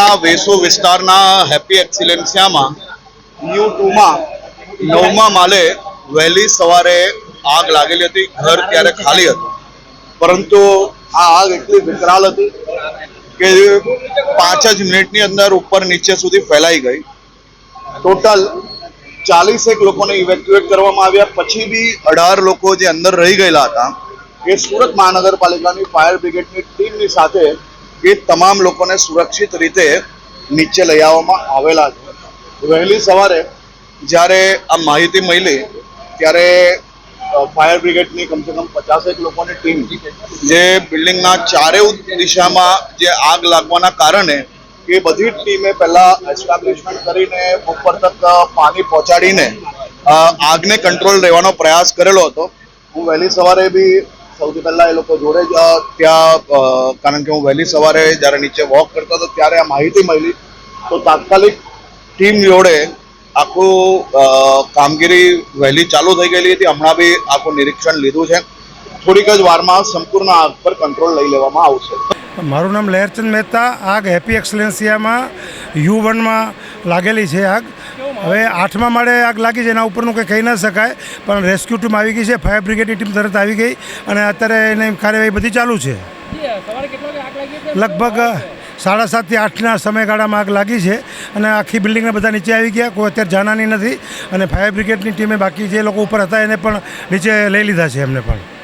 શહેરના વેસુ વિસ્તારના happy એક્સિલેન્સિયામાં new ટુમાં નવમા માલે વહેલી સવારે આગ લાગેલી હતી, ઘર ત્યારે ખાલી હતું. પરંતુ આ આગ એટલી વિકરાલ હતી કે પાંચ જ મિનિટની અંદર ઉપર નીચે સુધી ફેલાઈ ગઈ. ટોટલ ચાલીસેક લોકોને ઇવેક્યુએટ કરવામાં આવ્યા, પછી બી અઢાર લોકો જે અંદર રહી ગયેલા હતા. એ સુરત મહાનગરપાલિકાની ફાયર બ્રિગેડની ટીમની સાથે એ તમામ લોકોને સુરક્ષિત રીતે નીચે લઈ આવવામાં આવેલા છે વહેલી સવારે જ્યારે આ માહિતી મળી, ત્યારે ફાયર બ્રિગેડની કમસે કમ પચાસેક લોકોની ટીમ જે બિલ્ડિંગના ચારે દિશામાં જે આગ લાગવાના કારણે એ બધી ટીમે પહેલાં એસ્ટાબ્લિશમેન્ટ કરીને ઉપર તક પાણી પહોંચાડીને આગને કંટ્રોલ રહેવાનો પ્રયાસ કરેલો હતો. હું વહેલી સવારે બી સૌથી પહેલા એ લોકો જોડે જ ત્યાં કારણ કે હું વહેલી સવારે જ્યારે નીચે વોક કરતો હતો ત્યારે આ માહિતી મળી. તો તાત્કાલિક ટીમ જોડે આખું કામગીરી વહેલી ચાલુ થઈ ગયેલી હતી. હમણાં બી આખું નિરીક્ષણ લીધું છે. થોડીક જ વારમાં સંપૂર્ણ આગ પર કંટ્રોલ લઈ લેવામાં આવશે. મારું નામ લહેરચંદ મહેતા. આગ હેપી એક્સલેન્સિયામાં યુ વનમાં લાગેલી છે આગ. હવે આઠમા માળે આગ લાગી છે એના ઉપરનું કંઈ કહી ન શકાય પણ રેસ્ક્યુ ટીમ આવી ગઈ છે ફાયર બ્રિગેડની ટીમ તરત આવી ગઈ અને અત્યારે એની કાર્યવાહી બધી ચાલુ છે. લગભગ સાડા સાતથી આઠના સમયગાળામાં આગ લાગી છે અને આખી બિલ્ડિંગને બધા નીચે આવી ગયા કોઈ અત્યારે જાનાની નથી અને ફાયર બ્રિગેડની ટીમે બાકી જે લોકો ઉપર હતા એને પણ નીચે લઈ લીધા છે એમને પણ.